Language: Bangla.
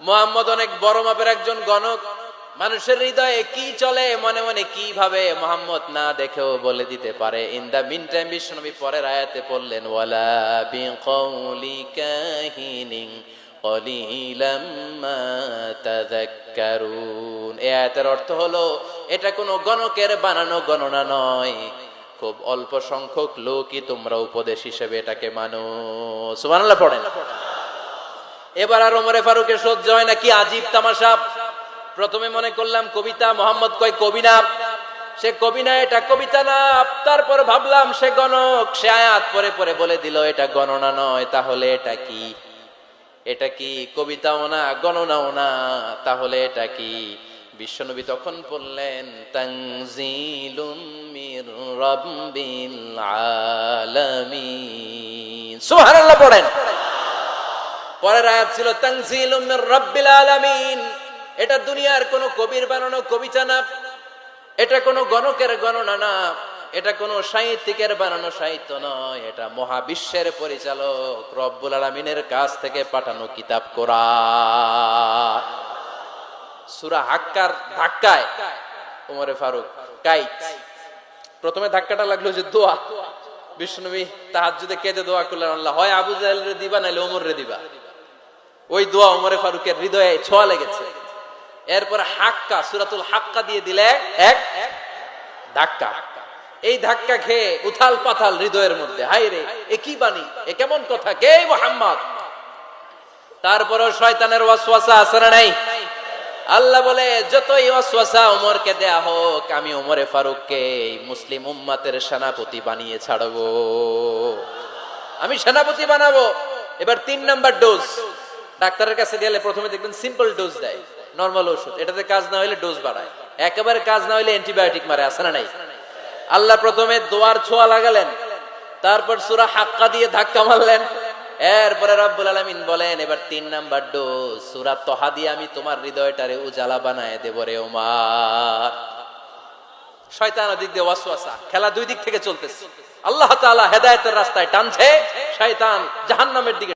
মোহাম্মদ অনেক বড় মাপের একজন গণক। মানুষের হৃদয়ে কি চলে, মনে মনে কি ভাবে মোহাম্মদ না দেখেও বলে দিতে পারে। ইন দা মিন টাইম বিশ্বনবী পরের আয়াতে পড়লেন, ওয়ালা বিকৌলি কাহিনিন কলিলাম মা তাযাক্কারুন। আয়াতের অর্থ হলো, এটা কোনো গণকের বানানো গণনা নয়। খুব অল্প সংখ্যক লোকই তোমরা উপদেশ হিসেবে এটাকে মানো। সুবহানাল্লাহ, পড়েন। এবার আর ওমরে ফারুকের সহ্য হয় না, কি আজীব তামাশা। প্রথমে মনে করলাম কবিতা, মোহাম্মদ কয় কবি না সে কবি না এটা কবিতা না, তারপর ভাবলাম সে গণক। সে আয়াত পরে পরে বলে দিল, এটা গণনা নয়, তাহলে এটা কি? এটা কি কবিতাও না, গণনাও না, তাহলে এটা কি? বিশ্বনবী তখন বললেন, তানজিলুম মির রাব্বিল পড়েন। পরের আয়াত ছিল তানজিলুম মির রাব্বিল আলামিন। এটা দুনিয়ার কোনো কবির বানানো কবিতা না এটা কোনো গণকের গণনা না, এটা কোনো সাহিত্যিকের বানানো সাহিত্য নয়, এটা মহাবিশ্বের পরিচালক রব্বুল আলমিনের কাছ থেকে পাঠানো কিতাব কোরআন। সুরা হাক্কার ধাক্কায়, ওমরে ফারুক কাইত প্রথমে ধাক্কাটা লাগল যে দোয়া। বিষ্ণুনবী তাহার যদি কেঁদে দোয়া করলেন, আল্লাহ, হয় আবু জাহেল রে দিবা নাইলে ওমর রে দিবা। ওই দোয়া ওমরে ফারুকের হৃদয়ে ছোঁয়া লেগেছে। এরপর হাক্কা, সুরাতুল হাক্কা দিয়ে দিলে এক ধাক্কা। এই ধাক্কা খেয়ে উথাল পাথাল হৃদয়ের মধ্যে হাই রে, এ কি বাণী, এ কেমন কথা, কে মোহাম্মদ? তারপরও শয়তানের ওয়াসওয়াসা আছে না নাই? আল্লাহ বলে, যতই ওয়াসওয়াসা ওমরকে দেয়া হোক, আমি ওমরে ফারুককে মুসলিম উম্মাতের সেনাপতি বানিয়ে ছাড়বো। আমি সেনাপতি বানাবো। এবার তিন নাম্বার ডোজ। ডাক্তারের কাছে গেলে প্রথমে দেখবেন সিম্পল ডোজ দেয় নর্মাল ওষুধ এটাতে কাজ না হলে ডোজ বাড়ায়। একেবারে কাজ না হলে অ্যান্টিবায়োটিক মারে আসে না নাই? আল্লাহ প্রথমে দোয়ার ছোঁয়া লাগালেন, তারপর সুরা হাক্কা দিয়ে ধাক্কা মারলেন। এরপরে রব্বুল আলামিন বলেন, এবার তিন নাম্বার ডোজ সুরা তহা দিয়ে আমি তোমার হৃদয়টারে উজালা বানায় দেব রে ওমার। শয়তান দিক দিয়ে ওয়াসওয়াসা, খেলা দুই দিক থেকে চলতেছে। আল্লাহ তাআলা হেদায়েতের রাস্তায় টানছে, শয়তান জাহান্নামের দিকে